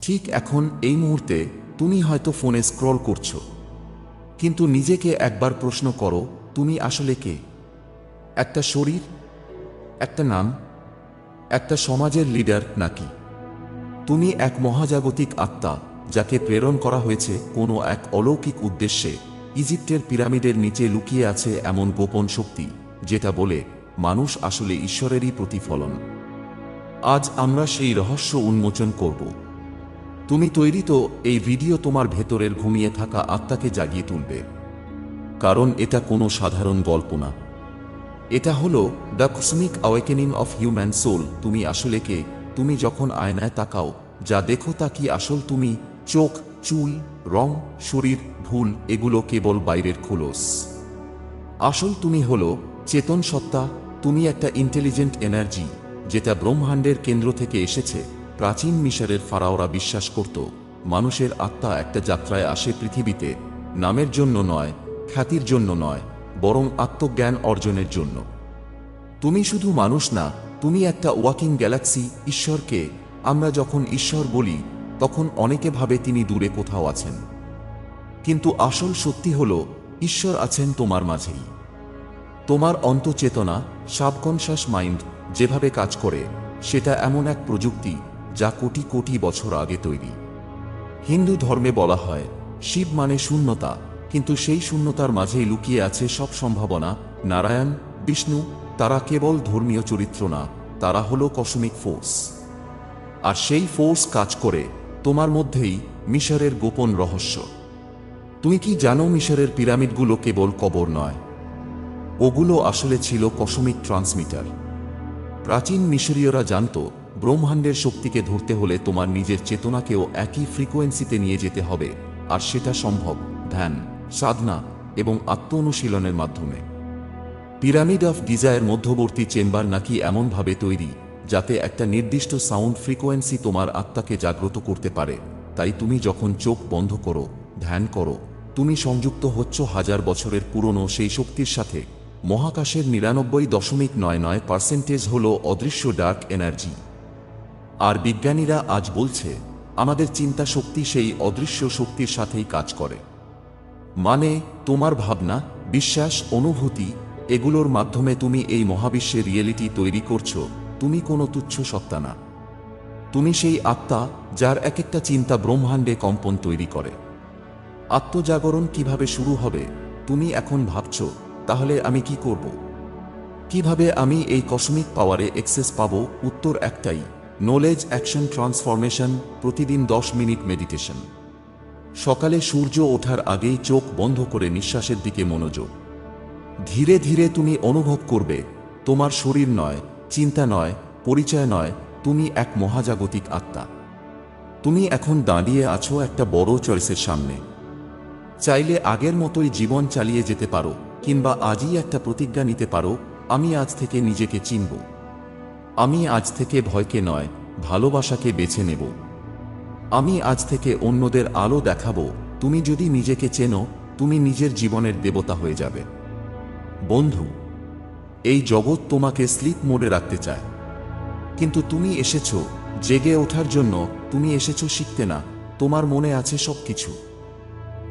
ঠিক এখন এই মুহূর্তে তুমি হয়তো ফোনে স্ক্রল করছ। কিন্তু নিজেকে একবার প্রশ্ন করো, তুমি আসলে কে? একটা শরীর? একটা নাম? একটা সমাজের লিডার নাকি? তুমি এক মহাজাগতিক আত্মা, যাকে প্রেরণ করা হয়েছে কোনো এক অলৌকিক উদ্দেশ্যে। ইজিপ্টের পিরামিডের নিচে লুকিয়ে আছে এমন গোপন শক্তি, যেটা বলে, মানুষ আসলে ঈশ্বরেরই প্রতিফলন। আজ আমরা সেই রহস্য উন্মোচন করব। তুমি তৈরি তো এই ভিডিও তোমার ভেতরের ঘুমিয়ে থাকা আত্মাকে জাগিয়ে তুলবে। কারণ এটা কোনো সাধারণ গল্প না। এটা হলো the cosmic awakening of human soul. তুমি আসলে কে? তুমি যখন আয়নায় তাকাও, যা দেখো তা কি আসল? তুমি চোখ, চুল, রং, শরীর, ভুল, এগুলো কেবল বাইরের খোলস। আসল তুমি হলো চেতন সত্তা। তুমি একটা ইন্টেলিজেন্ট এনার্জি যেটা ব্রহ্মাণ্ডের কেন্দ্র থেকে এসেছে। প্রাচীন মিশরের ফারাওরা বিশ্বাস করত, মানুষের আত্মা একটা যাত্রায় আসে পৃথিবীতে, নামের জন্য নয়, খ্যাতির জন্য নয়, বরং আত্মজ্ঞান অর্জনের জন্য। তুমি শুধু মানুষ না, তুমি একটা ওয়াকিং গ্যালাক্সি, ঈশ্বরকে। আমরা যখন ঈশ্বর বলি, তখন অনেকে ভাবে তিনি দূরে কোথাও আছেন। কিন্তু আসল সত্যি হল, ঈশ্বর আছেন তোমার মাঝেই। তোমার অন্তচেতনা, সাবকনশাস মাইন্ড, যেভাবে কাজ করে, সেটা এমন এক প্রযুক্তি যা কোটি কোটি বছর আগে তৈরি। হিন্দু ধর্মে বলা হয়, শিব মানে শূন্যতা, কিন্তু সেই শূন্যতার মাঝেই লুকিয়ে আছে সব সম্ভাবনা, নারায়ণ, বিষ্ণু, তারা কেবল ধর্মীয় চরিত্র না, তারা হলো কসমিক ফোর্স আর সেই ফোর্স কাজ করে, তোমার মধ্যেই মিশরের গোপন রহস্য। তুমি কি জানো মিশরের পিরামিডগুলো কেবল কবর নয়? ওগুলো আসলে ছিল কসমিক ট্রান্সমিটার প্রাচীন মিশরীয়রা জানত ব্রহ্মাণ্ডের শক্তিকে ধরতে হলে তোমার নিজের চেতনাকেও একই ফ্রিকোয়েন্সিতে নিয়ে যেতে হবে, আর সেটা সম্ভব, ধ্যান, সাধনা এবং আত্ম অনুশীলনের মাধ্যমে। পিরামিড অফ ডিজায়ের মধ্যবর্তী চেম্বার নাকি এমনভাবে তৈরি, যাতে একটা নির্দিষ্ট সাউন্ড ফ্রিকোয়েন্সি তোমার আত্মাকে জাগ্রত করতে পারে। তাই তুমি যখন চোখ বন্ধ করো, ধ্যান করো, তুমি সংযুক্ত হচ্ছ হাজার বছরের পুরনো সেই শক্তির সাথে। মহাকাশের নিরানব্বই দশমিক নয় নয় পার্সেন্টেজ হল অদৃশ্য ডার্ক এনার্জি। আর বিজ্ঞানীরা আজ বলছে, আমাদের চিন্তা শক্তি সেই অদৃশ্য শক্তির সাথেই কাজ করে। মানে তোমার ভাবনা, বিশ্বাস, অনুভূতি, এগুলোর মাধ্যমে তুমি এই মহাবিশ্বের রিয়েলিটি তৈরি করছ, তুমি কোনো তুচ্ছ সত্তা না। তুমি সেই আত্মা যার এক একটা চিন্তা ব্রহ্মাণ্ডে কম্পন তৈরি করে। আত্মজাগরণ কীভাবে শুরু হবে, তুমি এখন ভাবছ, তাহলে আমি কি করব? কীভাবে আমি এই কসমিক পাওয়ারে এক্সেস পাব, উত্তর একটাই নলেজ অ্যাকশন ট্রান্সফরমেশন প্রতিদিন দশ মিনিট মেডিটেশন সকালে সূর্য ওঠার আগেই চোখ বন্ধ করে নিঃশ্বাসের দিকে মনোযোগ। ধীরে ধীরে তুমি অনুভব করবে, তোমার শরীর নয়, চিন্তা নয়, পরিচয় নয়, তুমি এক মহাজাগতিক আত্মা। তুমি এখন দাঁড়িয়ে আছো একটা বড় চয়েসের সামনে। চাইলে আগের মতোই জীবন চালিয়ে যেতে পারো, কিংবা আজই একটা প্রতিজ্ঞা নিতে পারো, আমি আজ থেকে নিজেকে চিনব। আমি আজ থেকে ভয়কে নয়, ভালোবাসাকে বেছে নেব। আমি আজ থেকে অন্যদের আলো দেখাবো, তুমি যদি নিজেকে চেনো, তুমি নিজের জীবনের দেবতা হয়ে যাবে। বন্ধু, এই জগৎ তোমাকে স্লিপ মোডে রাখতে চায়। কিন্তু তুমি এসেছ, জেগে ওঠার জন্য তুমি এসেছ শিখতে না, তোমার মনে আছে সব কিছু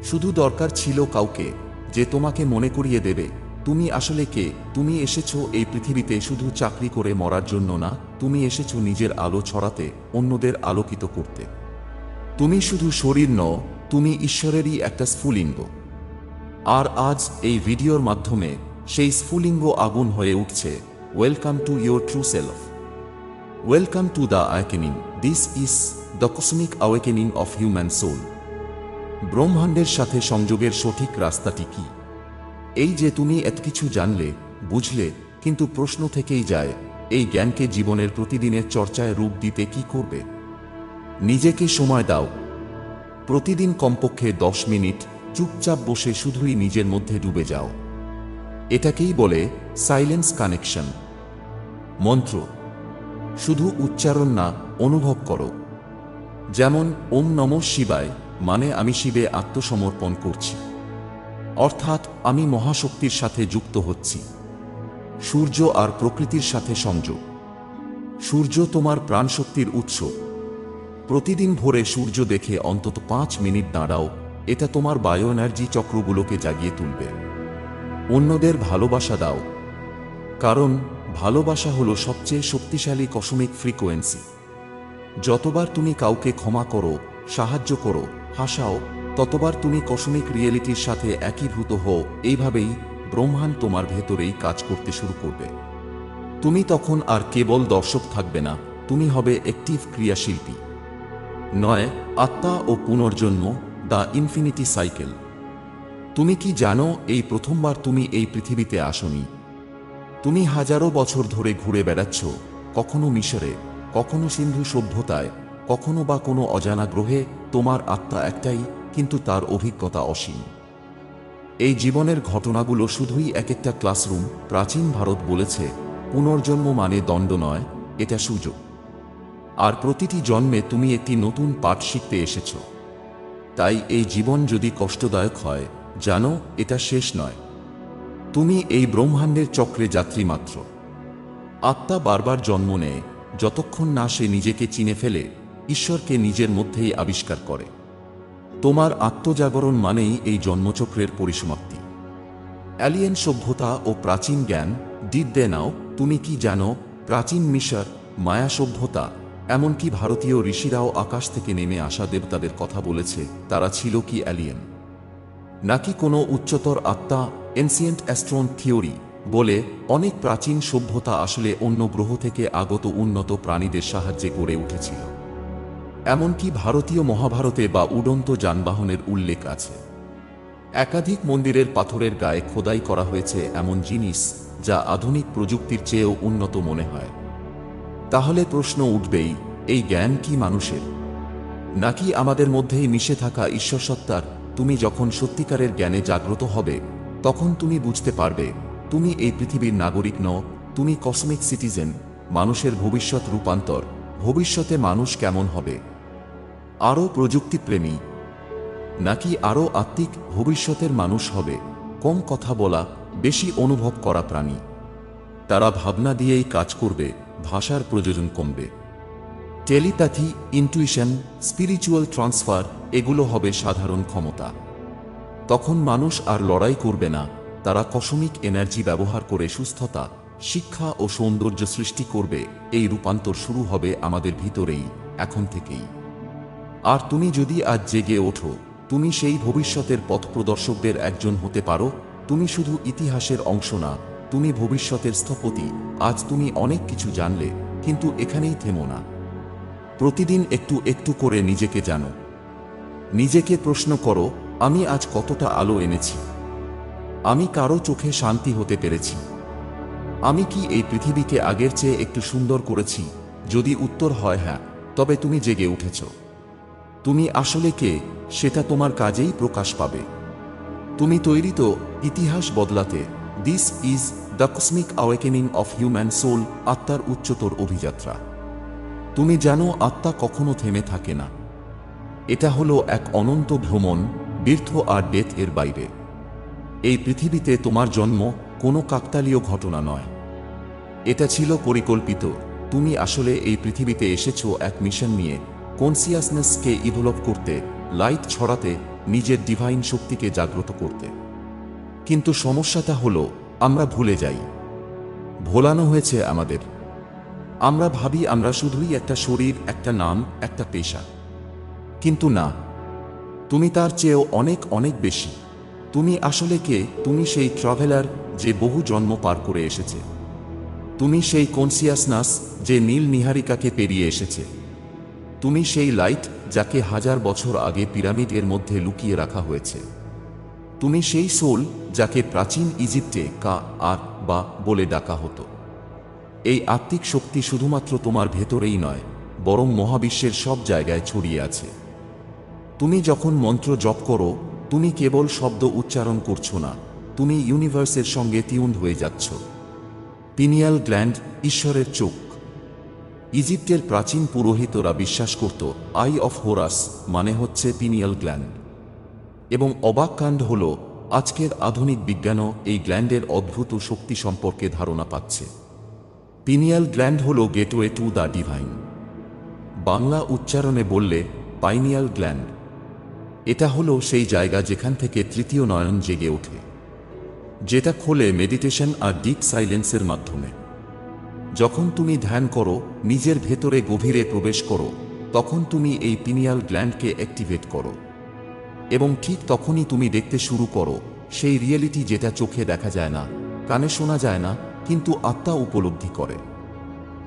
শুধু দরকার ছিল কাউকে, যে তোমাকে মনে করিয়ে দেবে। তুমি আসলে কে? তুমি এসেছ এই পৃথিবীতে শুধু চাকরি করে মরার জন্য না, তুমি এসেছ নিজের আলো ছড়াতে, অন্যদের আলোকিত করতে। তুমি শুধু শরীর নও, তুমি ঈশ্বরেরই একটা স্ফুলিঙ্গ। আর আজ এই ভিডিওর মাধ্যমে সেই স্ফুলিঙ্গ আগুন হয়ে উঠছে। Welcome to your true self welcome to the awakening this is the cosmic awakening of human soul ব্রহ্মাণ্ডের সাথে সংযোগের সঠিক রাস্তাটি কি? এই যে তুমি এত কিছু জানলে, বুঝলে, কিন্তু প্রশ্ন থেকেই যায়, এই জ্ঞানকে জীবনের প্রতিদিনের চর্চায় রূপ দিতে কি করবে? নিজেকে সময় দাও। প্রতিদিন কমপক্ষে দশ মিনিট চুপচাপ বসে শুধুই নিজের মধ্যে ডুবে যাও। এটাকেই বলে সাইলেন্স কানেকশন মন্ত্র, শুধু উচ্চারণ না, অনুভব করো। যেমন, ওম নম শিবায় মানে আমি শিবে আত্মসমর্পণ করছি। অর্থাৎ আমি মহাশক্তির সাথে যুক্ত হচ্ছি। সূর্য আর প্রকৃতির সাথে সংযোগ। সূর্য তোমার প্রাণশক্তির উৎস। প্রতিদিন ভোরে সূর্য দেখে অন্তত পাঁচ মিনিট দাঁড়াও, এটা তোমার বায়ো এনার্জি চক্রগুলোকে জাগিয়ে তুলবে। অন্যদের ভালোবাসা দাও। কারণ ভালোবাসা হলো সবচেয়ে শক্তিশালী কসমিক ফ্রিকোয়েন্সি। যতবার তুমি কাউকে ক্ষমা করো, সাহায্য করো, হাসাও ততবার তুমি কসমিক রিয়েলিটির সাথে একীভূত হও, এইভাবেই ব্রহ্মাণ্ড তোমার ভেতরেই কাজ করতে শুরু করবে। তুমি তখন আর কেবল দর্শক থাকবে না, তুমি হবে একটিভ ক্রিয়াশিল্পী। নয়, আত্মা ও পুনর্জন্ম, দ্য ইনফিনিটি সাইকেল। তুমি কি জানো, এই প্রথমবার তুমি এই পৃথিবীতে আসনি? তুমি হাজারো বছর ধরে ঘুরে বেড়াচ্ছ, কখনো মিশরে, কখনো সিন্ধু সভ্যতায়, কখনো বা কোনো অজানা গ্রহে তোমার আত্মা একটাই কিন্তু তার অভিজ্ঞতা অসীম। এই জীবনের ঘটনাগুলো শুধুই এক একটা ক্লাসরুম, প্রাচীন ভারত বলেছে, পুনর্জন্ম মানে দণ্ড নয়, এটা সুযোগ। আর প্রতিটি জন্মে তুমি একটি নতুন পাঠ শিখতে এসেছ। তাই এই জীবন যদি কষ্টদায়ক হয়, জানো, এটা শেষ নয়। তুমি এই ব্রহ্মাণ্ডের চক্রে যাত্রী মাত্র। আত্মা বারবার জন্ম নেয়, যতক্ষণ না সে নিজেকে চিনে ফেলে, ঈশ্বরকে নিজের মধ্যেই আবিষ্কার করে। তোমার আত্মজাগরণ মানেই এই জন্মচক্রের পরিসমাপ্তি। অ্যালিয়েন সভ্যতা ও প্রাচীন জ্ঞান ডিড দে নাও তুমি কি জানো? প্রাচীন মিশর, মায়া সভ্যতা, এমনকি ভারতীয় ঋষিরাও আকাশ থেকে নেমে আসা দেবতাদের কথা বলেছে, তারা ছিল কি অ্যালিয়েন? নাকি কোনো উচ্চতর আত্মা এনসিয়েন্ট অ্যাস্ট্রন থিওরি বলে অনেক প্রাচীন সভ্যতা আসলে অন্য গ্রহ থেকে আগত উন্নত প্রাণীদের সাহায্যে গড়ে উঠেছিল। এমনকি ভারতীয় মহাভারতে বা উড়ন্ত যানবাহনের উল্লেখ আছে। একাধিক মন্দিরের পাথরের গায়ে খোদাই করা হয়েছে এমন জিনিস যা আধুনিক প্রযুক্তির চেয়েও উন্নত মনে হয়। তাহলে প্রশ্ন উঠবেই, এই জ্ঞান কি মানুষের? নাকি আমাদের মধ্যেই মিশে থাকা ঈশ্বরসত্তার, তুমি যখন সত্যিকারের জ্ঞানে জাগ্রত হবে, তখন তুমি বুঝতে পারবে, তুমি এই পৃথিবীর নাগরিক নও, তুমি কসমিক সিটিজেন মানুষের ভবিষ্যৎ রূপান্তর। ভবিষ্যতে মানুষ কেমন হবে? আরও প্রযুক্তিপ্রেমী? নাকি আরও আত্মিক ভবিষ্যতের মানুষ হবে? কম কথা বলা, বেশি অনুভব করা প্রাণী? তারা ভাবনা দিয়েই কাজ করবে, ভাষার প্রয়োজন কমবে। টেলিপ্যাথি, ইন্টুইশন, স্পিরিচুয়াল ট্রান্সফার, এগুলো হবে সাধারণ ক্ষমতা। তখন মানুষ আর লড়াই করবে না, তারা কসমিক এনার্জি ব্যবহার করে সুস্থতা শিক্ষা ও সৌন্দর্য সৃষ্টি করবে, এই রূপান্তর শুরু হবে আমাদের ভিতরেই, এখন থেকেই। আর তুমি যদি আজ জেগে ওঠো, তুমি সেই ভবিষ্যতের পথপ্রদর্শকদের একজন হতে পারো, তুমি শুধু ইতিহাসের অংশ না, তুমি ভবিষ্যতের স্থপতি, আজ তুমি অনেক কিছু জানলে, কিন্তু এখানেই থেমো না। প্রতিদিন একটু একটু করে নিজেকে জানো। নিজেকে প্রশ্ন করো, আমি আজ কতটা আলো এনেছি? আমি কারও চোখে শান্তি হতে পেরেছি? আমি কি এই পৃথিবীকে আগের চেয়ে একটু সুন্দর করেছি? যদি উত্তর হয় হ্যাঁ তবে তুমি জেগে উঠেছ। তুমি আসলে কে, সেটা তোমার কাজেই প্রকাশ পাবে। তুমি তৈরি তো ইতিহাস বদলাতে। This is the cosmic awakening of human soul আত্মার উচ্চতর অভিযাত্রা। তুমি জানো আত্মা কখনো থেমে থাকে না। এটা হলো এক অনন্ত ভ্রমণ, বীর্থ আর ডেথ এর বাইরে। এই পৃথিবীতে তোমার জন্ম কোনো কাকতালীয় ঘটনা নয়। এটা ছিল পরিকল্পিত। তুমি আসলে এই পৃথিবীতে এসেছ এক মিশন নিয়ে। কনসিয়াসনেসকে ইভলভ করতে লাইট ছড়াতে, নিজের ডিভাইন শক্তিকে জাগ্রত করতে। কিন্তু সমস্যাটা হলো, আমরা ভুলে যাই। ভোলানো হয়েছে আমাদের। আমরা ভাবি আমরা শুধুই একটা শরীর, একটা নাম, একটা পেশা। কিন্তু না। তুমি তার চেয়েও অনেক অনেক বেশি। তুমি আসলে কে? তুমি সেই ট্রাভেলার যে বহু জন্ম পার করে এসেছে। তুমি সেই কনসিয়াসনাস যে নীল নিহারিকাকে পেরিয়ে এসেছে। তুমি সেই লাইট যাকে হাজার বছর আগে পিরামিড এর মধ্যে লুকিয়ে রাখা হয়েছে। তুমি সেই সোল যাকে প্রাচীন ইজিপ্টে কা আর বা বলে ডাকা হতো। এই আত্মিক শক্তি শুধুমাত্র তোমার ভেতরেই নয়, বরং মহাবিশ্বের সব জায়গায় ছড়িয়ে আছে। তুমি যখন মন্ত্র জপ করো, তুমি কেবল শব্দ উচ্চারণ করছ না, তুমি ইউনিভার্সের সঙ্গে টিউন হয়ে যাচ্ছ। পিনিয়াল গ্ল্যান্ড ঈশ্বরের চোখ। ইজিপ্টের প্রাচীন পুরোহিতরা বিশ্বাস করত, আই অফ হোরাস মানে হচ্ছে পিনিয়াল গ্ল্যান্ড। এবং অবাক কাণ্ড হল, আজকের আধুনিক বিজ্ঞানও এই গ্ল্যান্ডের অদ্ভুত শক্তি সম্পর্কে ধারণা পাচ্ছে। পিনিয়াল গ্ল্যান্ড হল gateway to the divine. Bangla উচ্চারণে বললে, পাইনিয়াল গ্ল্যান্ড। এটা হলো সেই জায়গা যেখান থেকে তৃতীয় নয়ন জেগে ওঠে। যেটা খোলে মেডিটেশন আর ডিপ সাইলেন্সের মাধ্যমে। যখন তুমি ধ্যান করো, নিজের ভেতরে গভীরে প্রবেশ করো, তখন তুমি এই পিনিয়াল গ্ল্যান্ডকে অ্যাক্টিভেট করো। এবং ঠিক তখনই তুমি দেখতে শুরু করো, সেই রিয়েলিটি যেটা চোখে দেখা যায় না, কানে শোনা যায় না, কিন্তু আত্মা উপলব্ধি করে।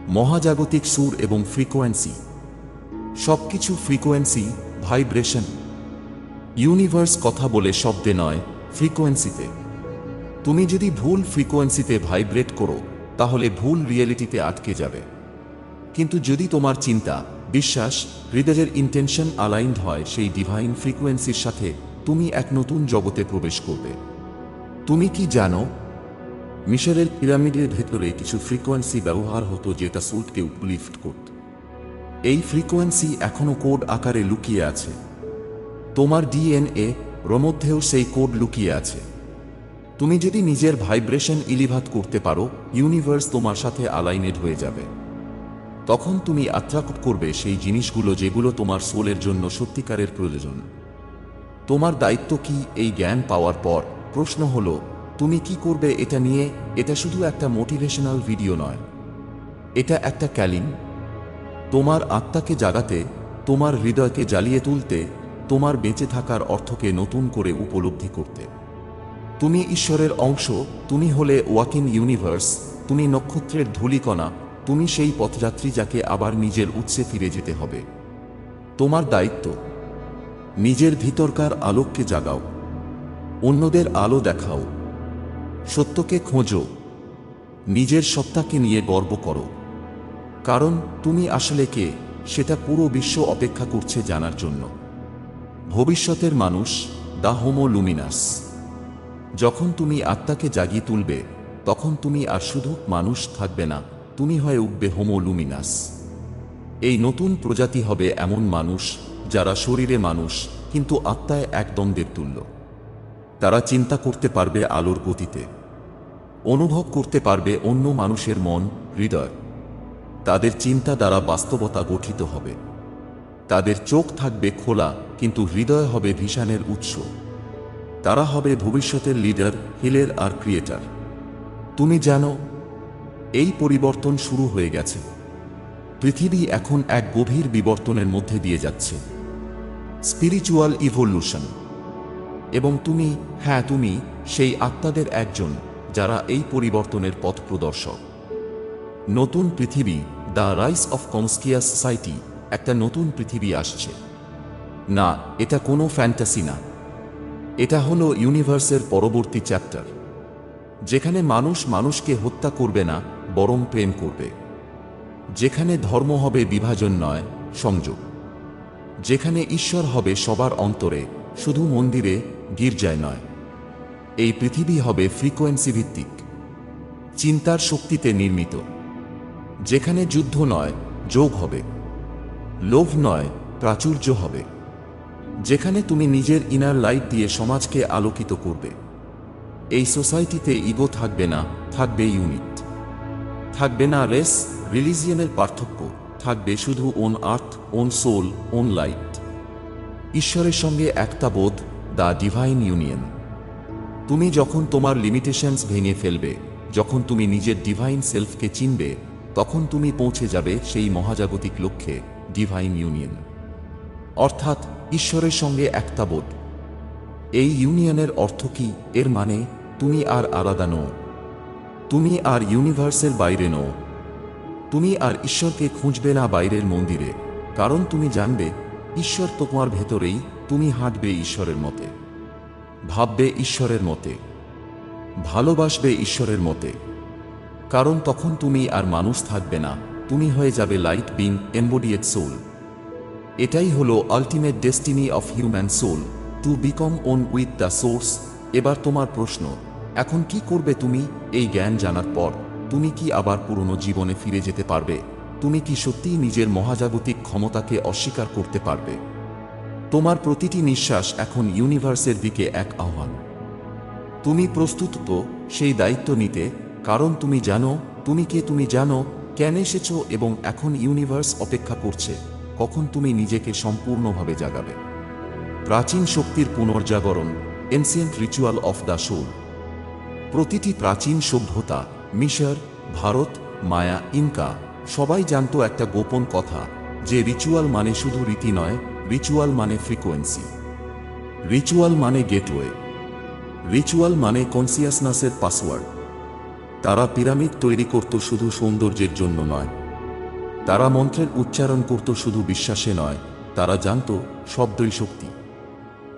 মহাজাগতিক সুর এবং ফ্রিকোয়েন্সি সবকিছু ফ্রিকোয়েন্সি ভাইব্রেশন ইউনিভার্স কথা বলে শব্দে নয় ফ্রিকোয়েন্সিতে তুমি যদি ভুল ফ্রিকোয়েন্সিতে ভাইব্রেট করো, তাহলে ভুল রিয়েলিটিতে আটকে যাবে। কিন্তু যদি তোমার চিন্তা, বিশ্বাস, হৃদয়ের ইন্টেনশন আলাইন্ড হয় সেই ডিভাইন ফ্রিকোয়েন্সির সাথে, তুমি এক নতুন জগতে প্রবেশ করবে। তুমি কি জানো? মিশরের পিরামিডের ভেতরে কিছু ফ্রিকোয়েন্সি ব্যবহার হতো যেটা সুলকে উপলিফট করত। এই ফ্রিকোয়েন্সি এখনও কোড আকারে লুকিয়ে আছে। তোমার ডিএনএ রমধ্যেও সেই কোড লুকিয়ে আছে। তুমি যদি নিজের ভাইব্রেশন ইলিভাত করতে পারো, ইউনিভার্স তোমার সাথে আলাইনেড হয়ে যাবে। তখন তুমি আত্রাক্ট করবে সেই জিনিসগুলো যেগুলো তোমার সোলের জন্য সত্যিকারের প্রয়োজন। তোমার দায়িত্ব কি এই জ্ঞান পাওয়ার পর? প্রশ্ন হলো, তুমি কি করবে এটা নিয়ে? এটা শুধু একটা মোটিভেশনাল ভিডিও নয়। এটা একটা ক্যালিং। তোমার আত্মাকে জাগাতে, তোমার হৃদয়কে জ্বালিয়ে তুলতে, তোমার বেঁচে থাকার অর্থকে নতুন করে উপলব্ধি করতে। তুমি ঈশ্বরের অংশ, তুমি হলে ওয়াকিং ইউনিভার্স, তুমি নক্ষত্রের ধূলিকণা, তুমি সেই পথযাত্রী যাকে আবার নিজের উৎসে ফিরে যেতে হবে। তোমার দায়িত্ব। নিজের ভিতরকার আলোককে জাগাও। অন্যদের আলো দেখাও। সত্যকে খোঁজো। নিজের সত্তাকে নিয়ে গর্ব করো। কারণ তুমি আসলে কে, সেটা পুরো বিশ্ব অপেক্ষা করছে জানার জন্য। ভবিষ্যতের মানুষ, দা হোমো লুমিনাস। যখন তুমি আত্মাকে জাগিয়ে তুলবে, তখন তুমি আর শুধু মানুষ থাকবে না, তুমি হয়ে উঠবে হোমো লুমিনাস এই নতুন প্রজাতি হবে এমন মানুষ যারা শরীরে মানুষ, কিন্তু আত্মায় এক দ্বন্দ্বের তুল্য। তারা চিন্তা করতে পারবে আলোর গতিতে। অনুভব করতে পারবে অন্য মানুষের মন, হৃদয়। তাদের চিন্তা দ্বারা বাস্তবতা গঠিত হবে। তাদের চোখ থাকবে খোলা, কিন্তু হৃদয় হবে ভিশানের উৎস। তারা হবে ভবিষ্যতের লিডার হিলের আর ক্রিয়েটার তুমি জানো, এই পরিবর্তন শুরু হয়ে গেছে। পৃথিবী এখন এক গভীর বিবর্তনের মধ্যে দিয়ে যাচ্ছে। স্পিরিচুয়াল ইভলিউশন এবং তুমি হ্যাঁ তুমি সেই আত্মাদের একজন যারা এই পরিবর্তনের পথ প্রদর্শক। নতুন পৃথিবী, the rise of conscious society, একটা নতুন পৃথিবী আসছে। না, এটা কোনো ফ্যান্টাসি না। এটা হলো ইউনিভার্সের পরবর্তী চ্যাপ্টার, যেখানে মানুষ মানুষকে হত্যা করবে না, বরং প্রেম করবে। যেখানে ধর্ম হবে বিভাজন নয়, সংযোগ। যেখানে ঈশ্বর হবে সবার অন্তরে, শুধু মন্দিরে, গির্জায় নয়। এই পৃথিবী হবে ফ্রিকোয়েন্সি ভিত্তিক, চিন্তার শক্তিতে নির্মিত। যেখানে যুদ্ধ নয়, যোগ হবে। লোভ নয়, প্রাচুর্য হবে। যেখানে তুমি নিজের ইনার লাইট দিয়ে সমাজকে আলোকিত করবে। এই সোসাইটিতে ইগো থাকবে না, থাকবে ইউনিট থাকবে না রেস রিলিজিয়নের পার্থক্য, থাকবে শুধু one earth one soul one light ঈশ্বরের সঙ্গে একটা বোধ দ্য ডিভাইন ইউনিয়ন তুমি যখন তোমার লিমিটেশনস ভেঙে ফেলবে, যখন তুমি নিজের ডিভাইন সেলফকে চিনবে, তখন তুমি পৌঁছে যাবে সেই মহাজাগতিক লক্ষ্যে ডিভাইন ইউনিয়ন অর্থাৎ ঈশ্বরের সঙ্গে একটা বোধ। এই ইউনিয়নের অর্থ কি? এর মানে তুমি আর আলাদা নও। তুমি আর ইউনিভার্সের বাইরে নও। তুমি আর ঈশ্বরকে খুঁজবে না বাইরের মন্দিরে, কারণ তুমি জানবে, ঈশ্বর তোমার ভেতরেই, তুমি হাঁটবে ঈশ্বরের মতে। ভাববে ঈশ্বরের মতে। ভালোবাসবে ঈশ্বরের মতে। কারণ তখন তুমি আর মানুষ থাকবে না, তুমি হয়ে যাবে লাইট বিং এম্বডিয়েড সোল। এটাই হলো ultimate destiny of human soul to become one with the source এবার তোমার প্রশ্ন, এখন কি করবে তুমি? এই জ্ঞান জানার পর, তুমি কি আবার পুরনো জীবনে ফিরে যেতে পারবে? তুমি কি সত্যিই নিজের মহাজাগতিক ক্ষমতাকে অস্বীকার করতে পারবে? তোমার প্রতিটি নিঃশ্বাস এখন ইউনিভার্সের দিকে এক আহ্বান। তুমি প্রস্তুত তো সেই দায়িত্ব নিতে, কারণ তুমি জানো, তুমি কে তুমি জানো, কেন এসেছ এবং এখন ইউনিভার্স অপেক্ষা করছে। কখন তুমি নিজেকে সম্পূর্ণভাবে জাগাবে? প্রাচীন শক্তির পুনর্জাগরণ ancient ritual of the soul প্রতিটি প্রাচীন সভ্যতা, মিশর, ভারত, মায়া, ইনকা, সবাই জানত একটা গোপন কথা, যে রিচুয়াল মানে শুধু রীতি নয় রিচুয়াল মানে ফ্রিকোয়েন্সি রিচুয়াল মানে গেটওয়ে রিচুয়াল মানে কনসিয়াসনেসের পাসওয়ার্ড তারা পিরামিড তৈরি করত শুধু সৌন্দর্যের জন্য নয় তারা মন্ত্রের উচ্চারণ করত শুধু বিশ্বাসে নয়, তারা জানত শব্দই শক্তি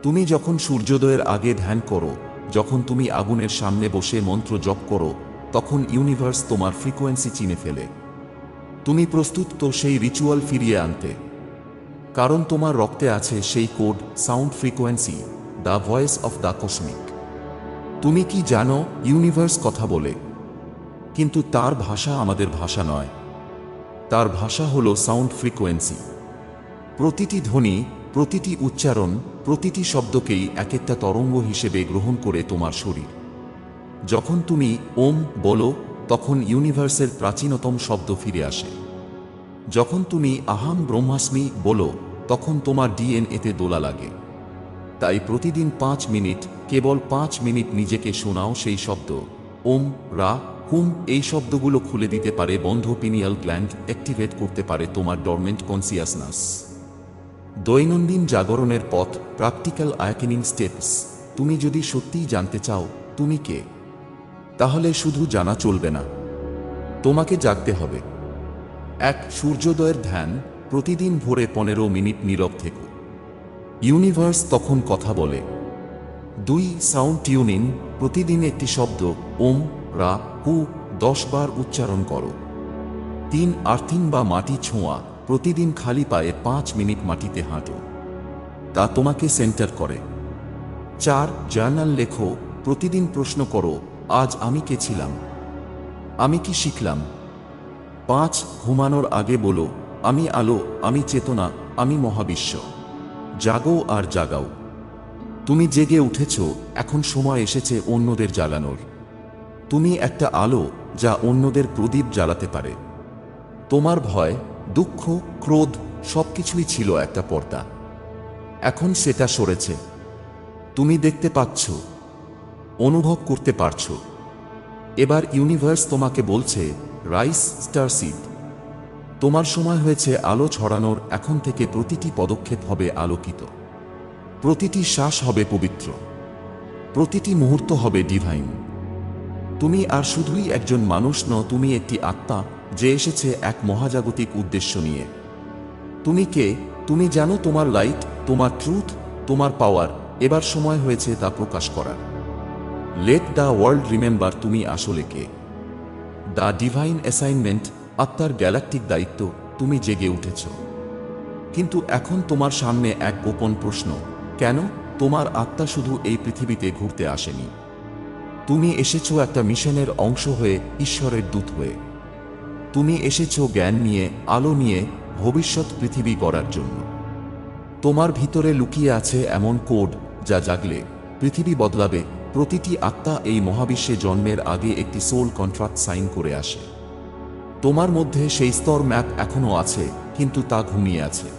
তুমি যখন সূর্যোদয়ের আগে ধ্যান করো, যখন তুমি আগুনের সামনে বসে মন্ত্র জপ করো, তখন ইউনিভার্স তোমার ফ্রিকোয়েন্সি চিনে ফেলে। তুমি প্রস্তুত তো সেই রিচুয়াল ফিরিয়ে আনতে। কারণ তোমার রক্তে আছে সেই code sound frequency, the voice of the cosmic. তুমি কি জানো ইউনিভার্স কথা বলে? কিন্তু তার ভাষা আমাদের ভাষা নয়। তার ভাষা হলো সাউন্ড ফ্রিকোয়েন্সি। প্রতিটি ধ্বনি, প্রতিটি উচ্চারণ, প্রতিটি শব্দকেই এক একটা তরঙ্গ হিসেবে গ্রহণ করে তোমার শরীর। যখন তুমি ওম বলো, তখন ইউনিভার্সের প্রাচীনতম শব্দ ফিরে আসে। যখন তুমি আহাম ব্রহ্মাস্মি বলো, তখন তোমার ডিএনএতে দোলা লাগে। তাই প্রতিদিন পাঁচ মিনিট, কেবল পাঁচ মিনিট নিজেকে শোনাও সেই শব্দ, ওম, রা হুম, এই শব্দগুলো খুলে দিতে পারে বন্ধ পিনিয়াল গ্ল্যান্ড অ্যাক্টিভেট করতে পারে তোমার ডরমেন্ট কনসিয়াসনেস। দৈনন্দিন জাগরণের পথ, প্র্যাকটিক্যাল আয়াকেনিং স্টেপস। তুমি যদি সত্যিই জানতে চাও, তুমি কে? তাহলে শুধু জানা চলবে না। তোমাকে জাগতে হবে। এক, সূর্যোদয়ের ধ্যান, প্রতিদিন ভোরে পনেরো মিনিট নীরব থেকো। ইউনিভার্স তখন কথা বলে। দুই, সাউন্ড টিউনিং প্রতিদিন একটি শব্দ, ওম, রা হু দশ বার উচ্চারণ করো। তিন আর্থিং বা মাটি ছোঁয়া, প্রতিদিন খালি পায়ে পাঁচ মিনিট মাটিতে হাঁটো। তা তোমাকে সেন্টার করে। চার, জার্নাল লেখো, প্রতিদিন প্রশ্ন করো, আজ আমি কে ছিলাম? আমি কি শিখলাম? পাঁচ, ঘুমানোর আগে বলো, আমি আলো, আমি চেতনা, আমি মহাবিশ্ব। জাগো আর জাগাও। তুমি জেগে উঠেছ, এখন সময় এসেছে অন্যদের জ্বালানোর তুমি একটা আলো যা অন্যদের প্রদীপ জ্বালাতে পারে। তোমার ভয়, দুঃখ, ক্রোধ সবকিছুই ছিল একটা পর্দা। এখন সেটা সরেছে। তুমি দেখতে পাচ্ছ, অনুভব করতে পারছ। এবার ইউনিভার্স তোমাকে বলছে রাইস স্টার সিড তোমার সময় হয়েছে আলো ছড়ানোর, এখন থেকে প্রতিটি পদক্ষেপ হবে আলোকিত। প্রতিটি শ্বাস হবে পবিত্র। প্রতিটি মুহূর্ত হবে ডিভাইন তুমি আর শুধুই একজন মানুষ ন তুমি একটি আত্মা যে এসেছে এক মহাজাগতিক উদ্দেশ্য নিয়ে। তুমি কে? তুমি জানো তোমার লাইট তোমার ট্রুথ তোমার পাওয়ার এবার সময় হয়েছে তা প্রকাশ করার। লেট দ্য ওয়ার্ল্ড রিমেম্বার তুমি আসলে কে। দ্য ডিভাইন অ্যাসাইনমেন্ট আত্মার গ্যালাকটিক দায়িত্ব, তুমি জেগে উঠেছ। কিন্তু এখন তোমার সামনে এক গোপন প্রশ্ন, কেন? তোমার আত্মা শুধু এই পৃথিবীতে ঘুরতে আসেনি। তুমি এসেছ একটা মিশনের অংশ হয়ে ঈশ্বরের দূত হয়ে। তুমি এসেছ জ্ঞান নিয়ে, আলো নিয়ে, ভবিষ্যৎ পৃথিবী গড়ার জন্য। তোমার ভিতরে লুকিয়ে আছে এমন কোড যা জাগলে পৃথিবী বদলাবে। প্রতিটি আত্মা এই মহাবিশ্বে জন্মের আগে একটি সোল কন্ট্রাক্ট সাইন করে আসে। তোমার মধ্যে সেই স্তর ম্যাপ এখনও আছে, কিন্তু তা ঘুমিয়ে আছে।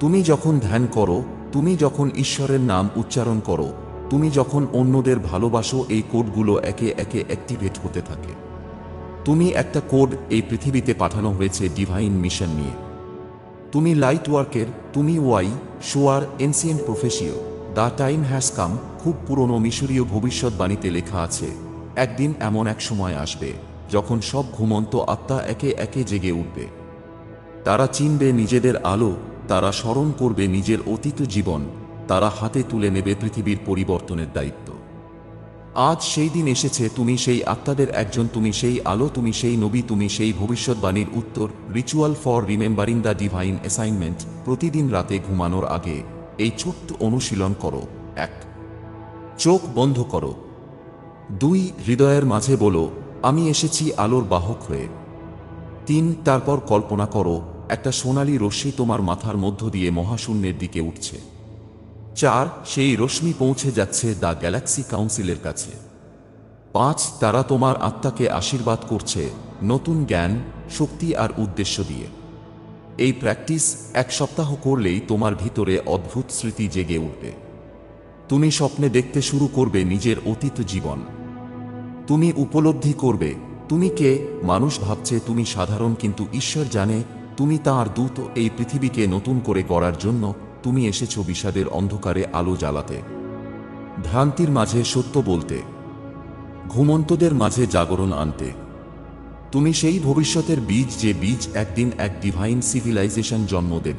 তুমি যখন ধ্যান করো, তুমি যখন ঈশ্বরের নাম উচ্চারণ করো তুমি যখন অন্যদের ভালোবাসো, এই কোডগুলো একে একে অ্যাক্টিভেট হতে থাকে। তুমি একটা কোড এই পৃথিবীতে পাঠানো হয়েছে ডিভাইন মিশন নিয়ে। তুমি লাইট ওয়ার্কের তুমি why sure ancient prophecy the time has come খুব পুরনো মিশরীয় ভবিষ্যৎবাণীতে লেখা আছে। একদিন এমন এক সময় আসবে, যখন সব ঘুমন্ত আত্মা একে একে জেগে উঠবে। তারা চিনবে নিজেদের আলো, তারা স্মরণ করবে নিজের অতীত জীবন তারা হাতে তুলে নেবে পৃথিবীর পরিবর্তনের দায়িত্ব। আজ সেই দিন এসেছে, তুমি সেই আত্মাদের একজন, তুমি সেই আলো, তুমি সেই নবী, তুমি সেই ভবিষ্যৎবাণীর উত্তর ritual for remembering the divine assignment প্রতিদিন রাতে ঘুমানোর আগে। এই ছোট্ট অনুশীলন করো। এক, চোখ বন্ধ করো। দুই, হৃদয়ের মাঝে বলো, আমি এসেছি আলোর বাহক হয়ে। তিন, তারপর কল্পনা করো, একটা সোনালি রশ্মি তোমার মাথার মধ্য দিয়ে মহাশূন্যের দিকে উঠছে। চার সেই রশ্মি পৌঁছে যাচ্ছে দ্য গ্যালাক্সি কাউন্সিলের কাছে। পাঁচ, তারা তোমার আত্মাকে আশীর্বাদ করছে নতুন জ্ঞান, শক্তি আর উদ্দেশ্য দিয়ে। এই প্র্যাকটিস এক সপ্তাহ করলেই তোমার ভিতরে অদ্ভুত স্মৃতি জেগে উঠবে। তুমি স্বপ্নে দেখতে শুরু করবে নিজের অতীত জীবন। তুমি উপলব্ধি করবে, তুমি কে? মানুষ ভাবছে তুমি সাধারণ কিন্তু ঈশ্বর জানে, তুমি তাঁর দূত এই পৃথিবীকে নতুন করে করার জন্য তুমি এসেছ বিষাদের অন্ধকারে আলো জ্বালাতে। ভ্রান্তির মাঝে সত্য বলতে, ঘুমন্তদের মাঝে জাগরণ আনতে। তুমি সেই ভবিষ্যতের বীজ যে বীজ একদিন এক ডিভাইন সিভিলাইজেশন জন্ম দেবে।